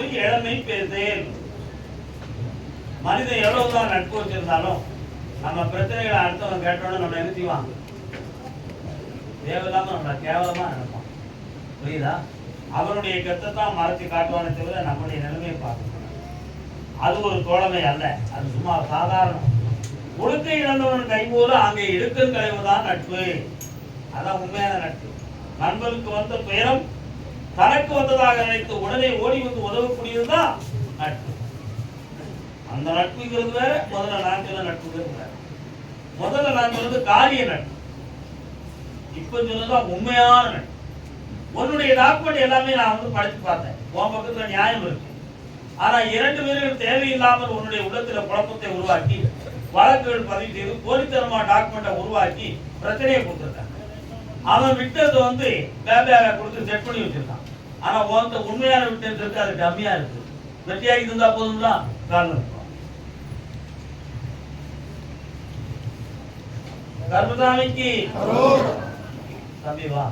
நட்போடு இளமை பேசேன் மனிதன் எவ்வளவுதான் நட்பு வச்சிருந்தாலும் நம்ம பிரச்சனைகளை அடுத்தவங்க கேட்டோன்னு நம்ம என்ன செய்வாங்க தேவையில்லாம நம்மளை கேவலமா நினைப்பான் புரியுதா? அவனுடைய தான் மறைச்சு காட்டுவானே தவிர நம்முடைய நிலைமையை பார்க்க அது ஒரு தோழமை அல்ல. அது சும்மா சாதாரணம். ஒழுக்க இழந்தவன் கைபோல அங்கே இடுக்கன் களைவுதான் நட்பு. அதான் உண்மையான நட்பு. நண்பருக்கு வந்த துயரம் தனக்கு வந்ததாக நினைத்து உடனே ஓடி வந்து உதவக்கூடியதுதான் நட்பு. அந்த நட்புங்கிறது வேற முதல்ல நான் சொன்ன நட்புங்கிறது வேற. முதல்ல நான் சொன்னது காரிய நட்பு. இப்ப சொன்னதுதான் உண்மையான நட்பு. உன்னுடைய டாக்குமெண்ட் எல்லாமே நான் வந்து படிச்சு பார்த்தேன். உன் பக்கத்துல நியாயம் இருக்கு. ஆனா இரண்டு பேரும் தேவையில்லாமல் உன்னுடைய உள்ளத்துல குழப்பத்தை உருவாக்கி வழக்குகள் பதிவு செய்து போலித்தனமா டாக்குமெண்ட்டை உருவாக்கி பிரச்சனையை கொடுத்துருக்காங்க. அவன் விட்டது வந்து வேலையாக கொடுத்து செட் பண்ணி வச்சிருக்கான். ஆனா உன்கிட்ட உண்மையான விட்டது இருக்கு அது கம்மியா இருக்கு. வெட்டியாகி இருந்தா போதும்ல? காரணம் இருக்கும் கர்மசாமிக்கு. தம்பி வா.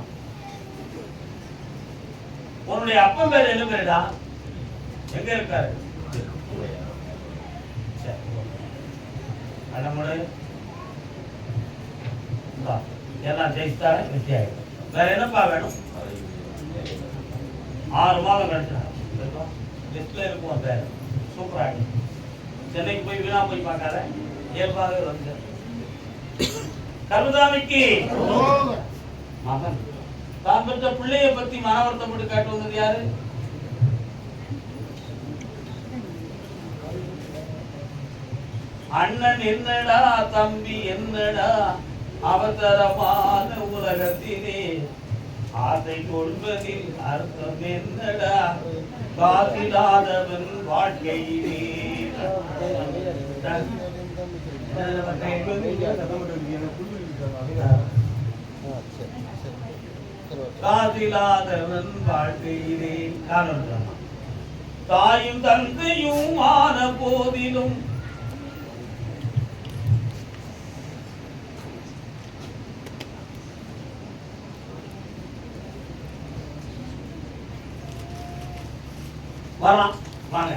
உன்னுடைய அப்பன் பேர் என்ன பேருடா? எங்க இருக்காரு? சரி. எல்லாம் ஜெயிச்சா வெற்றியாயிடும். வேற என்னப்பா வேணும்? ஆறு மாதம் கழிச்சா லிஸ்ட்ல இருக்கும் அந்த சூப்பரா சென்னைக்கு போய் வீணா போய் பார்க்காத இயல்பாகவே வந்து. கருதாமிக்கு! மகன். தான் பெற்ற பிள்ளைய பத்தி மன வருத்தப்பட்டு காட்டு வந்தது யாரு? அண்ணன் என்னடா தம்பி என்னடா அவசரமான உலகத்திலே ஆசை கொள்வதில் அர்த்தம் என்னடா காசில்லாதவன் வாழ்க்கையிலே காதில்லாதவன் வாழ்க்கையிலே காரணம் தாயும் தந்தையும் ஆன போதிலும் வரலாம் வாங்க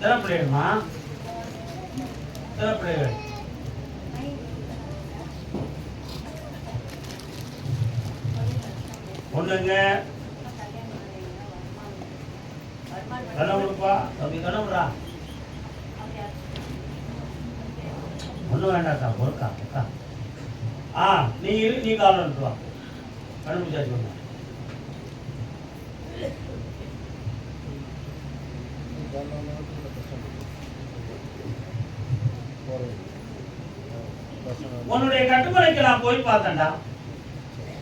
திறப்பிள்ளைகள்மா திறப்பிள்ளைகள் ஒண்ணுங்க கண்ண கொடுப்பா தம்பி கண்ண விடுறா ஒண்ணும் வேண்டாக்கா பொறுக்கா அக்கா ஆ நீ இரு நீ காலம் எடுத்து வா கண்டுபிடிச்சாச்சு ஒண்ணு உன்னுடைய கட்டுமலைக்கு நான் போய் பார்த்தேன்டா.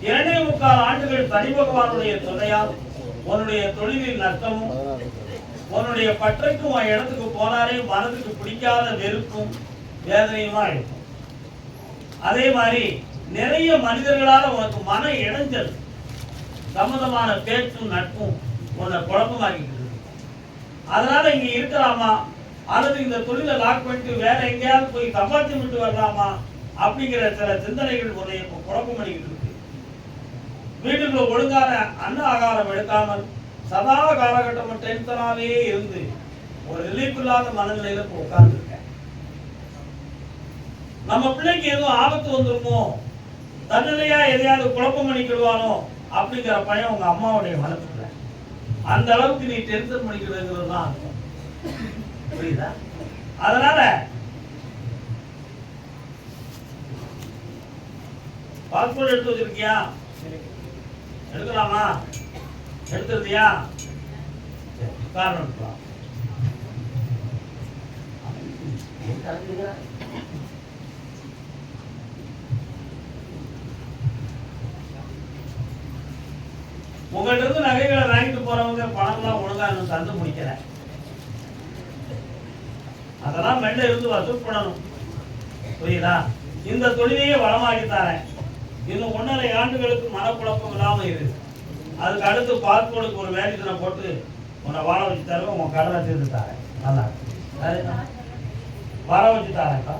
இரண்டே முக்கால் ஆண்டுகள் தனி பகவானுடைய துணையால் உன்னுடைய தொழிலில் நஷ்டமும் உன்னுடைய பற்றைக்கும் உன் இடத்துக்கு போனாலே மனதுக்கு பிடிக்காத வெறுப்பும் வேதனையுமா இருக்கும். அதே மாதிரி நிறைய மனிதர்களால் உனக்கு மன இடைஞ்சல் சம்மதமான பேச்சும் நட்பும் உன்னை குழப்பமாக்கிட்டு அதனால இங்க இருக்கலாமா? அல்லது இந்த தொழிலை லாக் பண்ணிட்டு வேற எங்கேயாவது போய் சம்பாத்தி விட்டு வரலாமா? அப்படிங்கிற சில சிந்தனைகள் உன்னை இப்போ குழப்பம் பண்ணிக்கிட்டு இருக்கு. வீட்டுக்குள்ள ஒழுங்கான அன்ன ஆகாரம் எடுக்காமல் சதா காலகட்டம் டென்ஷனாவே இருந்து ஒரு ரிலீஃப் இல்லாத மனநிலையில இப்போ உட்கார்ந்துருக்கேன் நம்ம பிள்ளைக்கு எதுவும் ஆபத்து வந்துருமோ? தன்னிலையா எதையாவது குழப்பம் பண்ணிக்கிடுவானோ அப்படிங்கிற பையன் உங்க அம்மாவுடைய வளர்ப்புல அந்த அளவுக்கு நீ டென்ஷன் பண்ணிக்கிறதுங்கிறது தான் அர்த்தம். புரியுதா? அதனால பாஸ்போர்ட் எடுத்து வச்சிருக்கியா? எடுக்கலாமா? எடுத்துருந்தியா? சரி, காரணம் உங்கள்கிட்ட இருந்து நகைகளை வாங்கிட்டு போறவங்க பணம்லாம் ஒழுங்கா இன்னும் தந்து முடிக்கல. அதெல்லாம் மெல்ல இருந்து வசூல் பண்ணணும். புரியுதா? இந்த தொழிலையே வளமாக்கி தரேன். இன்னும் ஒன்றரை ஆண்டுகளுக்கு மனக்குழப்பம் இல்லாமல் இரு. அதுக்கு அடுத்து பாஸ்போர்ட்டுக்கு ஒரு வேலைத்தனை போட்டு உன்னை வாழ வச்சு தருவேன் உன் கடனை தீர்த்து தரேன். நல்லா வர வச்சு தரேன்க்கா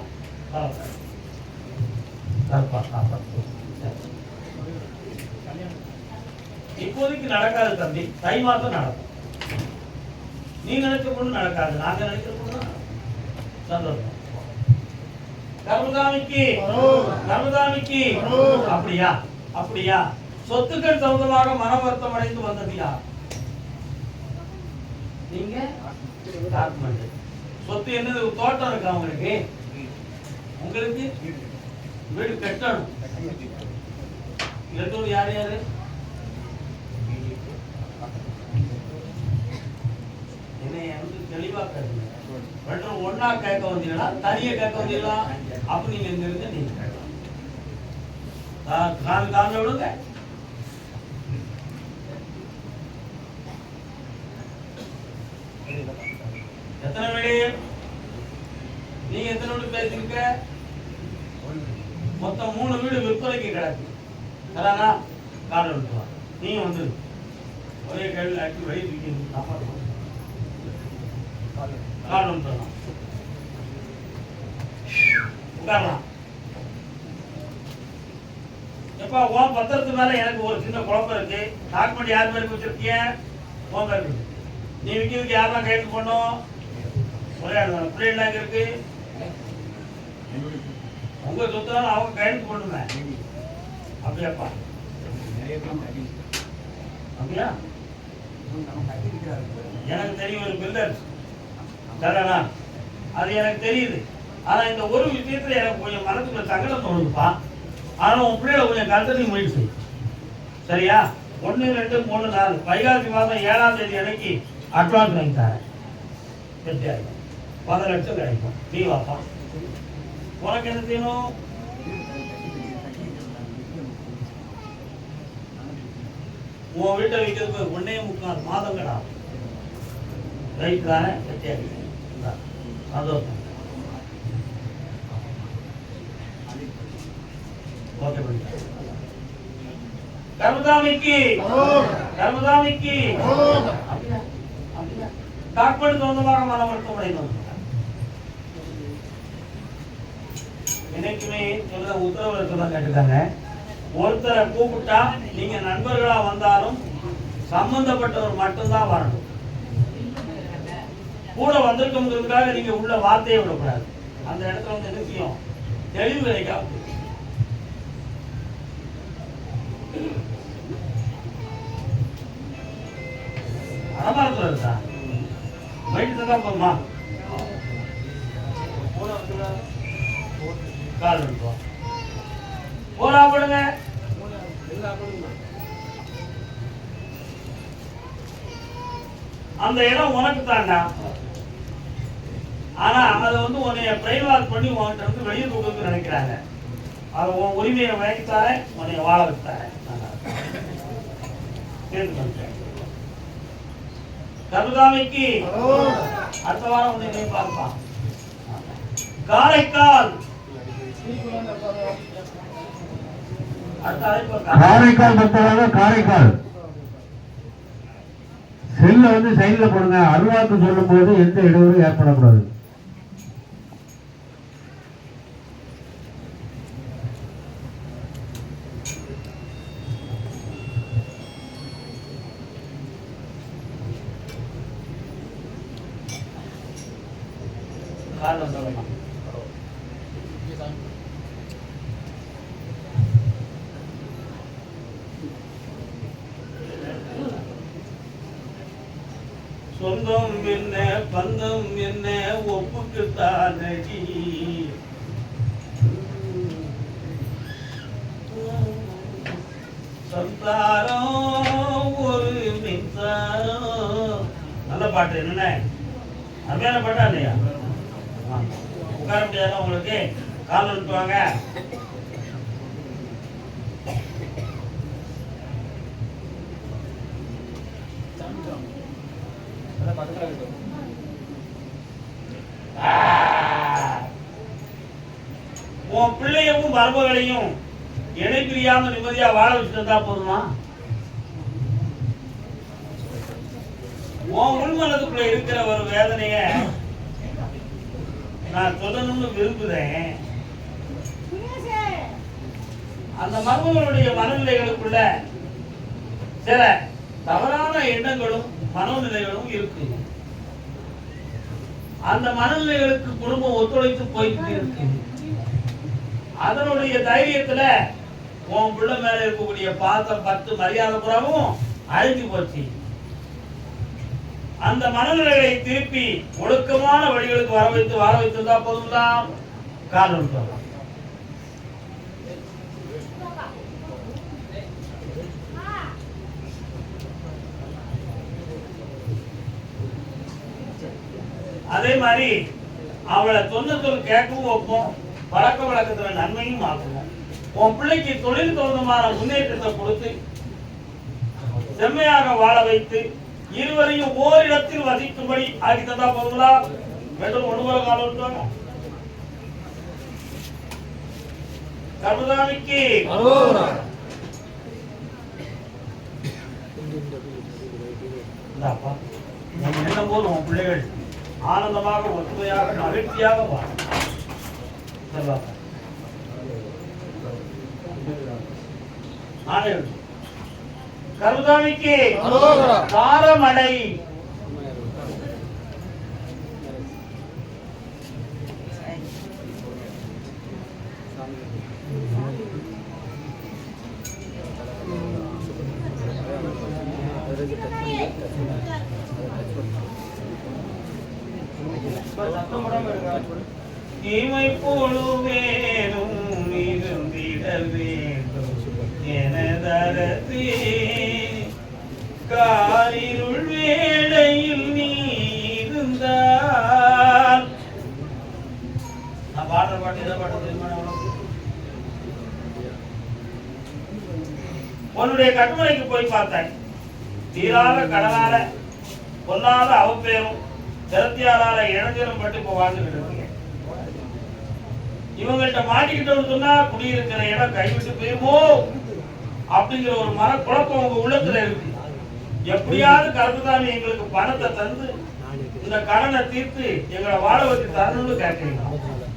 வர வச்சு ஆ, சரி. இப்போதைக்கு நடக்காது தம்பி. தை மாதம் நடக்கும். நீ நினைச்ச நடக்காது. நாங்க நினைக்கிற சந்தோஷம். அப்படியா? அப்படியா? சொத்துக்கள் சம்பந்தமாக மன வருத்தம் அடைந்து வந்தது யார் நீங்க சொத்து என்னது? தோட்டம் இருக்கா உங்களுக்கு? உங்களுக்கு வீடு கட்டணும். யார் யாரு? என்னை வந்து தெளிவாக கேட்குங்க ரெண்டும் ஒண்ணா கேட்க வந்தீங்களா தனியா கேட்க வந்தீங்களா அப்ப நீங்க இங்க இருந்து நீங்க கேட்கலாம். கா- காமி விடுங்க எத்தனை மணி? நீங்க எத்தனை வீடு பேசிருக்க? மொத்தம் மூணு வீடு விற்பனைக்கு கிடக்கு. அதானா கார்டு விட்டுவா நீங்க வந்து ஒரே கேள்வி ஆக்கி வெளியே தூக்கி கார்டு வந்துடலாம் உட்காரலாம் எப்பா உன் பத்திரத்து மேல எனக்கு ஒரு சின்ன குழப்பம் இருக்கு. டாக்குமெண்ட் யார் பேருக்கு வச்சிருக்கீங்க உன் பேருக்கு. நீ விற்கிறதுக்கு யாரெல்லாம் கையெழுத்து பண்ணும் ஒரே ஆள் பிள்ளைகள் எங்க இருக்கு? உங்க அவங்க கையெழுத்து பண்ணுங்க அப்படியாப்பா. அப்படியா? எனக்கு தெரியும் ஒரு பில்டர் சரிண்ணா அது எனக்கு தெரியுது. ஆனால் இந்த ஒரு விஷயத்துல எனக்கு கொஞ்சம் மனசுக்குள்ள சங்கடம் தோணுதுப்பா. ஆனால் உன் பிள்ளைகளை கொஞ்சம் கருத்து முயற்சி சரியா? ஒன்று ரெண்டு மூணு நாலு. வைகாசி மாதம் ஏழாம் தேதி அன்னைக்கு அட்வான்ஸ் வாங்கி தரேன். வெற்றியா இருக்கும் லட்சம் கிடைக்கும். நீ வாப்பா. உனக்கு என்ன செய்யணும்? உன் வீட்டை வைக்கிறதுக்கு ஒன்னே முக்கால் மாதம் மாதங்கடா. ரைட் தானே? வெற்றியாக சந்தோஷம் ஓகே அப்படியா? அப்படியா? டாக்டர் சொந்தமாக மன வருத்தம் அடைந்தோம் என்னைக்குமே சொல்ற உத்தரவு இருக்கதான் கேட்டுக்காங்க ஒருத்தரை கூப்பிட்டா நீங்க நண்பர்களா வந்தாலும் சம்பந்தப்பட்டவர் மட்டும்தான் வரணும். கூட வந்திருக்கோங்கிறதுக்காக நீங்க உள்ள வார்த்தையை விடக்கூடாது. அந்த இடத்துல வந்து என்ன செய்யும்? தெளிவு கிடைக்காது அறமாரத்தில் இருக்கா வயிற்று தான் போதுமா கால் எடுப்போம் போடுங்க. அந்த இடம் உனக்கு தாண்டா. ஆனா அதை வந்து உன்னைய பிரைவாக் பண்ணி உன்கிட்ட இருந்து வெளியே தூக்குறதுக்கு நினைக்கிறாங்க. அது உன் உரிமையை வாங்கித்தாரேன் உன்னைய வாழ வைத்தாரேன் கருதாமைக்கு அடுத்த வாரம் உன்னை நீ பார்ப்பான் காரைக்கால். காரைக்கால் பொறுத்தவரை காரைக்கால். செல்ல வந்து சைட்ல போடுங்க. அருவாக்கு சொல்லும் போது எந்த இடையூறும் ஏற்படக்கூடாது கால் வந்துடலாம். சொந்தம் என்ன பந்தம் என்ன ஒப்புக்கு தானடி சந்தாரம் ஒரு மின்சாரம். நல்ல பாட்டு என்னண்ணே? அருமையான பாட்டா இல்லையா? உட்கார முடியாதா உங்களுக்கு? கால் அனுப்புவாங்க உன் பிள்ளையவும் மரபுகளையும் இணை பிரியாம நிம்மதியா வாழ வச்சுட்டு போதுமா? உன் உள்மனதுக்குள்ள இருக்கிற ஒரு வேதனைய நான் சொல்லணும்னு விரும்புறேன். அந்த மர்மங்களுடைய மனநிலைகளுக்குள்ள சில தவறான எண்ணங்களும் மனோநிலைகளும் இருக்கு. அந்த மனநிலைகளுக்கு குடும்பம் ஒத்துழைத்து போய்கிட்டு இருக்கு. அதனுடைய தைரியத்துல உன் பிள்ளை மேல இருக்கக்கூடிய பாசம் பத்து மரியாதை புறாவும் அழிஞ்சு போச்சு. அந்த மனநிலைகளை திருப்பி ஒழுக்கமான வழிகளுக்கு வர வைத்து வர வைத்திருந்தா போதும்தான் காரணம் சொல்லலாம் அதே மாதிரி அவளை சொன்ன சொல் கேட்கவும் வைப்போம். பழக்க வழக்கத்துல நன்மையும் ஆக்குவோம் உன் பிள்ளைக்கு தொழில் தகுந்தமான முன்னேற்றத்தை கொடுத்து செம்மையாக வாழ வைத்து இருவரையும் ஓரிடத்தில் வசிக்கும்படி ஆக்கி தந்தா போதுங்களா? வேண்டும் ஒன்று காலம் விட்டாங்க கருதாமிக்கு இந்தாப்பா நீ எண்ணும் போது உன் பிள்ளைகள்? ஆனந்தமாக ஒத்துமையாக மகிழ்ச்சியாக வாழும். செல்வாப்பா. நானே எழுது. கருதாமிக்கு காரமடை இவை பொழுவேனும் இருந்திட வேண்டும் எனதரத்தே காரிருள் வேளையில் நீ இருந்தால். நான் பாடுற பாட்டு எதை பாட்டு தெரியுமா உன்னுடைய கட்டுமலைக்கு போய் பார்த்தேன். தீராத கடலால பொல்லாத அவப்பேரும் திறத்தியாளால இளைஞரும் பட்டு இப்ப வாழ்ந்துகிட்டு இருக்கீங்க இவங்கள்ட்ட மாட்டிக்கிட்டோம்னு சொன்னா குடியிருக்கிற இடம் கைவிட்டு போயிருமோ? அப்படிங்கிற ஒரு மனக்குழப்பம் உங்க உள்ளத்துல இருக்கு. எப்படியாவது கருப்புதாமி எங்களுக்கு பணத்தை தந்து இந்த கடனை தீர்த்து எங்களை வாழ வச்சு தரணும்னு கேட்கிறீங்க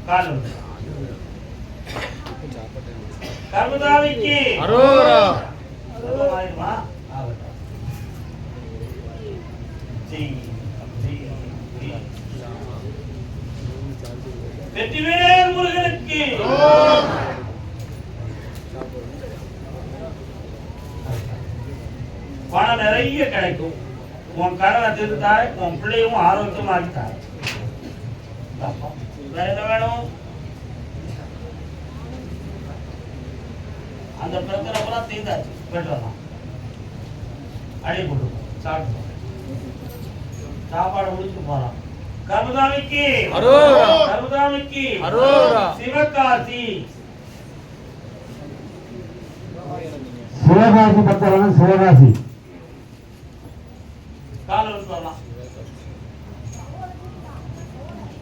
காரணம். கருப்புதாமிக்கு வெற்றிவேல் முருகனுக்கு. பணம் நிறைய கிடைக்கும். உன் கடனை திருத்தாய் உன் பிள்ளையும் ஆரோக்கியமாக்கித்தாய் வேற என்ன வேணும்? அந்த பிரச்சனை பூரா தீர்ந்தாச்சு பெற்றதான் அடி போட்டு சாப்பிட்டு சாப்பாடு முடிச்சு போறான் கருதாமிக்கு அரோரா. கருதாமிக்கு அரோரா. சிவகாசி சிவகாசி பக்தரான சிவகாசி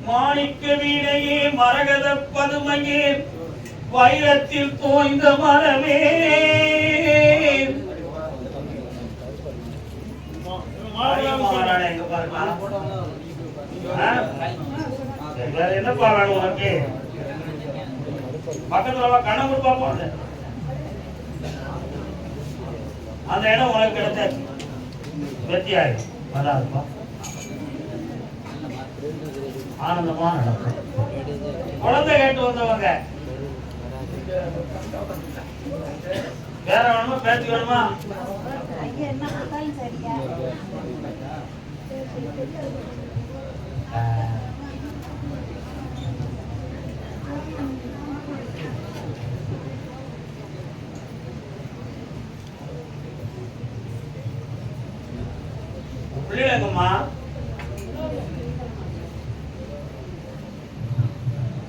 மாணிக்க வீணையே மரகத பதுமையே வைரத்தில் தோய்ந்த மரமே மாறானே, எங்க பாருங்க. ஆ? சரி, வேற என்னப்பா வேணும் உனக்கு? பக்கத்துல வா கண்ணை கொடுப்பா அந்த இடம் உனக்கு கிடைச்சாச்சு வெற்றியாயி வராதுப்பா. ஆனந்தமா நடக்கும். குழந்தை கேட்டு வந்தவங்க. வேற வேணுமா? பேச்சு வேணுமா? ஐயா என்ன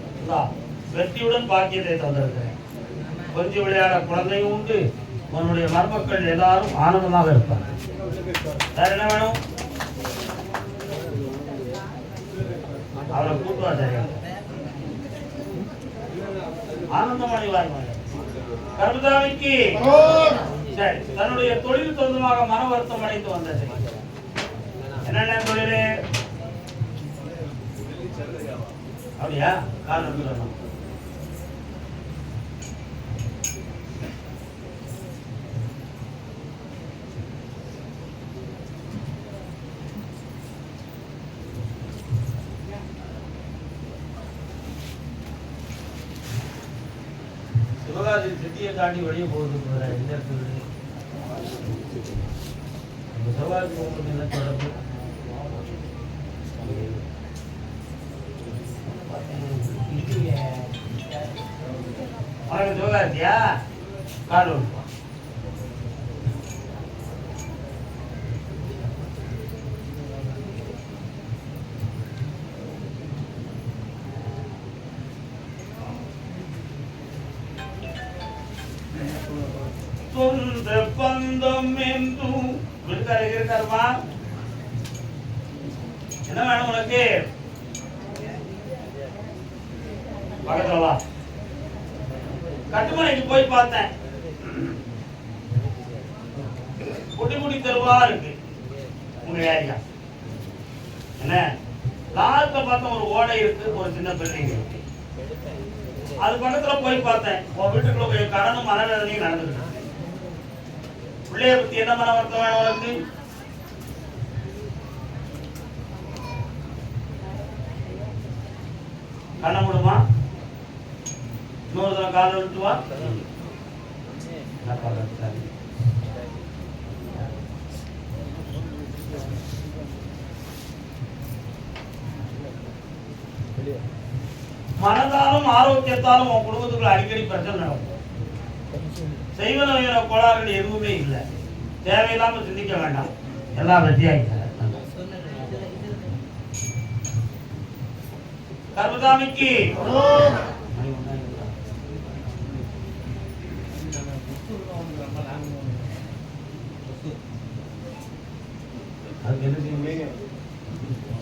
கொடுத்தாலும் வெற்றியுடன் பாக்கியத்தை தந்திருக்கிறேன். கொஞ்சம் விளையாட குழந்தையும் உண்டு. உன்னுடைய மருமக்கள் எல்லாரும் ஆனந்தமாக இருப்பாங்க வேற என்ன வேணும்? அவரை கூட்டுவா சரியா ஆனந்தமணி வாய்மொழி கருதாமிக்கு சரி தன்னுடைய தொழில் சொந்தமாக மன வருத்தம் அடைந்து வந்தது என்னென்ன தொழில்? அப்படியா? காரணம் சொல்லணும் சிவகாசி சிட்டியை தாண்டி வெளியே போகுது brother. எந்த இடத்துல வீடு? இந்த சிவகாசி உங்களுக்கு என்ன தொடர்பு வணக்கம் சிவகாசியா கார்டு ஒன்று குட்டி தெருவா இருக்கு. உங்க ஏரியா என்ன? லாஸ்ட்ல பார்த்தா ஒரு ஓடை இருக்கு ஒரு சின்ன பில்டிங் இருக்கு. அது பக்கத்துல போய் பார்த்தேன். உன் வீட்டுக்குள்ள போய் கடனும் மனவேதனையும் நடந்துருக்கு. பிள்ளைய பத்தி என்ன மன வருத்தம் வேணும் உனக்கு? கண்ண மூடுமா? இன்னொரு தடவை காலை விட்டு வா நான் காலை எடுத்துக்கிறேன். மனதாலும் ஆரோக்கியத்தாலும் உன் குடும்பத்துக்குள்ள அடிக்கடி பிரச்சனை நடக்கும். செய்வன கோளாறுகள் எதுவுமே இல்லை. தேவையில்லாம சிந்திக்க வேண்டாம். எல்லாம் வெற்றியாகிட்டாங்க கர்மதாமிக்கு அதுக்கு என்ன செய்ய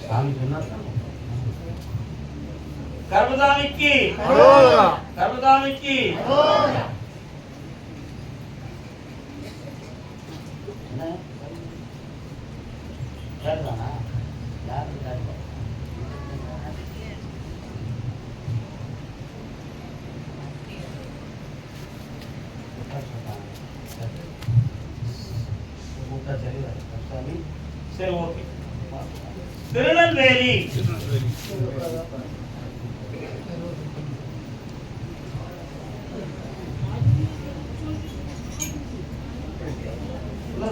சாமி சொன்னா கர்மசாமிக்கு கர்மசாமிக்கு என்ன யாருதானா யாரு யாரு சரி ஓகே திருநெல்வேலி.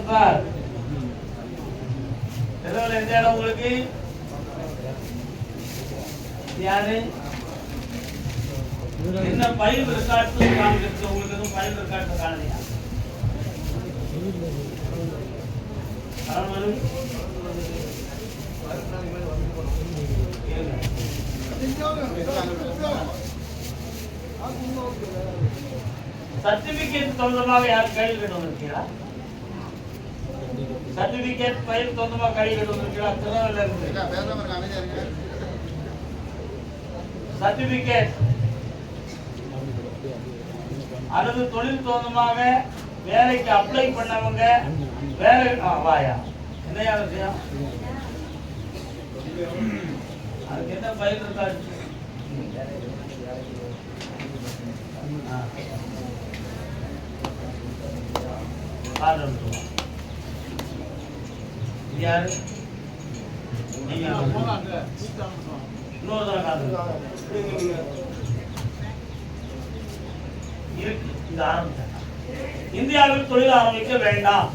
இல்ல தெருவில் எந்த இடம் உங்களுக்கு? யாரு? என்ன பயிர் ரெக்கார்ட்ஸ் காமிக்கிறது உங்களுக்கு எதுவும் பயிர் ரெக்கார்ட்ஸ் காணலையா? சர்டிபிகேட் சொந்தமாக யார் கேள்வி கொண்டு வந்திருக்கீங்களா சர்டிபிகேட் பயில் கொண்டு வந்திருக்கீங்களா திருநெல்வேலியில இருந்து சர்டிபிகேட். அல்லது தொழில் சொந்தமாக வேலைக்கு அப்ளை பண்ணவங்க வேலை வாயா. என்னையா விஷயம்? அதுக்கு என்ன பயில் இருக்காது ஆ. இது யாரு? இன்னொரு தடவை கார்டு இருக்கு இந்த ஆரம்பிச்சேன் இந்தியாவில் தொழில் ஆரம்பிக்க வேண்டாம்.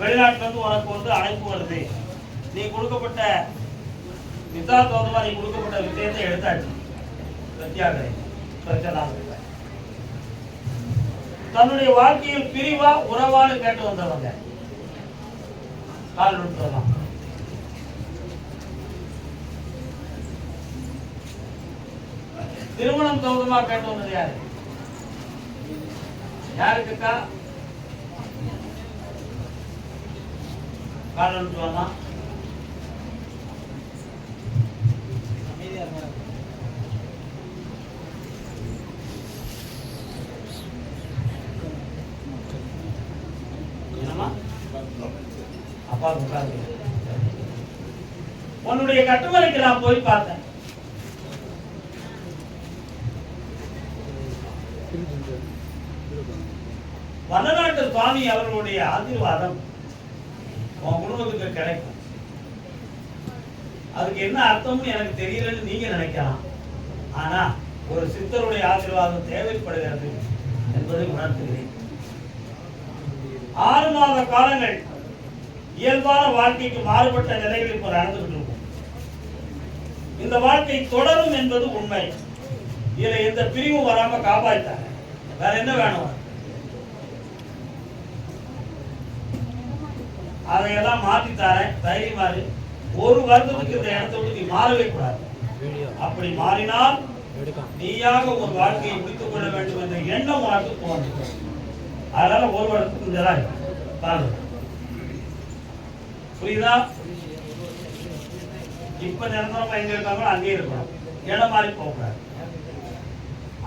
வெளிநாட்டுல இருந்து உனக்கு வந்து அழைப்பு வருது. நீ கொடுக்கப்பட்ட விசா தோதமா நீ கொடுக்கப்பட்ட விஷயத்தை எடுத்தாச்சு. பிரத்யாகரை பிரச்சனை தன்னுடைய வாழ்க்கையில் பிரிவா உறவான்னு கேட்டு வந்தவங்க. கால் விட்டு வரலாம் திருமணம் சௌகமா கேட்டு வந்தது யாரு? யாருக்குக்கா கால் விட்டு வரலாம் என்னம்மா அப்பா உட்கார்ந்து. உன்னுடைய கட்டுமலைக்கு நான் போய் பார்த்தேன். வடநாட்டு சுவாமி அவர்களுடைய ஆசீர்வாதம் உன் குடும்பத்துக்கு கிடைக்கும். அதுக்கு என்ன அர்த்தம்னு எனக்கு தெரியலன்னு நீங்க நினைக்கலாம். ஆனா ஒரு சித்தருடைய ஆசீர்வாதம் தேவைப்படுகிறது என்பதை உணர்த்துகிறேன். ஆறு மாத காலங்கள் இயல்பான வாழ்க்கைக்கு மாறுபட்ட நிலையில் இப்போ நடந்துகிட்டு இருக்கும். இந்த வாழ்க்கை தொடரும் என்பது உண்மை. இதுல எந்த பிரிவும் வராம காப்பாற்றாங்க வேற என்ன வேணும்? அதையெல்லாம் மாத்தி தரேன். தைரியமாறு ஒரு வருடத்துக்கு இந்த இடத்தை விட்டு நீ மாறவே கூடாது. அப்படி மாறினால் நீயாக ஒரு வாழ்க்கையை முடித்துக் கொள்ள வேண்டும் என்ற எண்ணம் உனக்கு தோன்றும். அதனால ஒரு வருடத்துக்கு இந்த இடம் இருக்கு. பாருங்க. புரியுதா? இப்ப நிரந்தரமா எங்க இருக்காங்களோ அங்கேயே இருக்கணும். இடம் மாறி போகக்கூடாது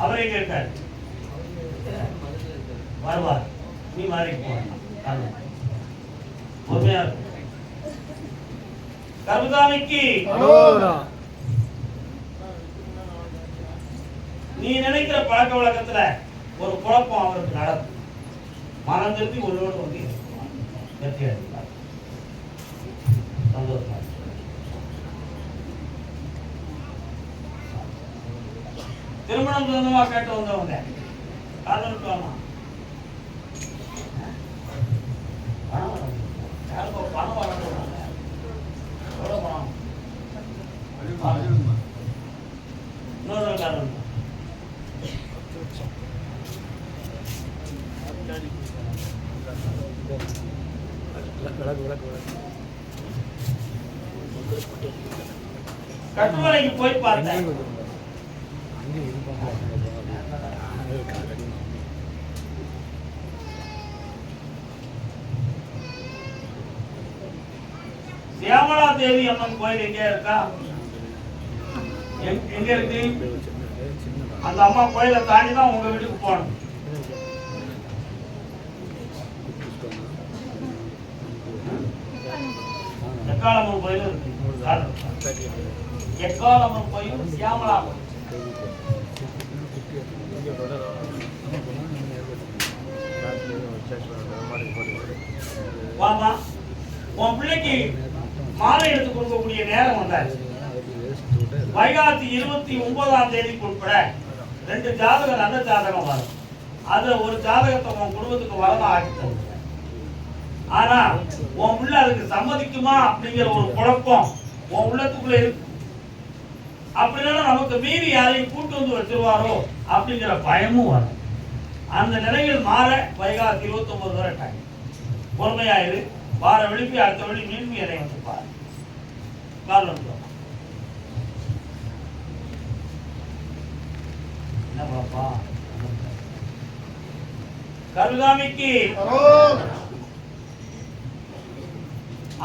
அவர் எங்க இருக்காரு? வருவார். நீ மாறி போகணும் பொறுமையா இருக்கும். கருதாமிக்கு நீ நினைக்கிற பழக்க வழக்கத்துல ஒரு குழப்பம் அவருக்கு நடக்கும். மனம் திருப்பி உன்னோடு வந்து இருக்குவார். வெற்றி அடைவார் சந்தோஷமா திருமணம் சொந்தமா கேட்டு வந்தவங்க. காதல் வேணாம் பணம் பணம்? வரணும் எவ்வளவு பணம் கட்டுமலைக்கு போய் பார்த்தேன் சியாமலா தேவி அம்மன் கோயில் எங்க இருக்கா? எங்க- இருக்கு? அந்த அம்மா கோயில தாண்டி தான் உங்க வீட்டுக்கு போகணும். எக்காலம்மன் கோயில் இருக்கு. காரணம். எக்காலம்மன் கோயில் பாபா உன் பிள்ளைக்கு மாலை எடுத்து கொடுக்கக்கூடிய நேரம் வந்தாச்சு. வைகாசி இருபத்தி ஒன்பதாம் தேதிக்கு உட்பட ரெண்டு ஜாதகம் நல்ல ஜாதகம் வரும். அதுல ஒரு ஜாதகத்தை உன் குடும்பத்துக்கு வரணும் ஆக்கி தருவேன். ஆனா உன் பிள்ளை அதுக்கு சம்மதிக்குமா அப்படிங்கிற ஒரு குழப்பம் உன் உள்ளத்துக்குள்ள இருக்கு. அப்படின்னா நமக்கு மீறி யாரையும் கூட்டு வந்து வச்சிருவாரோ அப்படிங்கிற பயமும் வரும். அந்த நிலையில் மாற வைகாசி இருபத்தி ஒன்பது வரை டைம் பொறுமையாயிரு வார விழிப்பு அடுத்த வழி மீண்டும் என்னை வந்து பாரு. என்ன பாப்பா? கருகாமிக்கு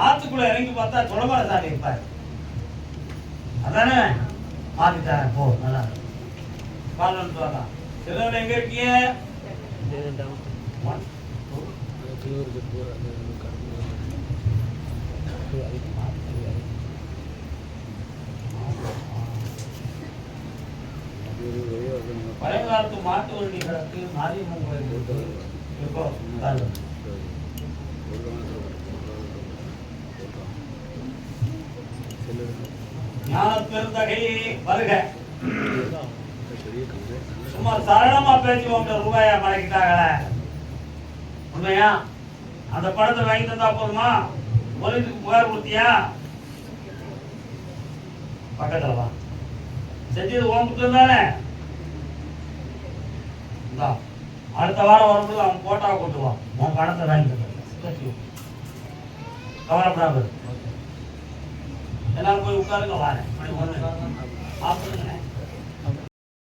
ஆத்துக்குள்ள இறங்கி பார்த்தா துளமர சாமி இருப்பார் அதானே? மாத்திட்டாரன் போ நல்லா காரணம் சொல்லலாம் திருநெல்வேலி எங்க இருக்கீங்க One, two, பழையகாலத்து மாட்டு வண்டி கிடக்கு மாரியம்மன் கோயில் இருக்கு இப்போ காரணம். ஞான பெருந்தகை வருக. சும்மா சரளமா பேசி உங்க ரூபாயா மடக்கிட்டாங்களே உண்மையா? அந்த படத்தை வாங்கி தந்தா போதுமா? போலீஸுக்கு புகார் கொடுத்தியா? பக்கத்துல வா. செஞ்சது உன் புத்தகம் தானே? அடுத்த வாரம் வரும்போது அவன் போட்டாவை கொண்டு உன் பணத்தை வாங்கி தந்துடுறேன். கவலைப்படாம இரு. எல்லாரும் போய் உட்காருங்க வாரேன் மணி ஒண்ணு. சாப்பிடுங்க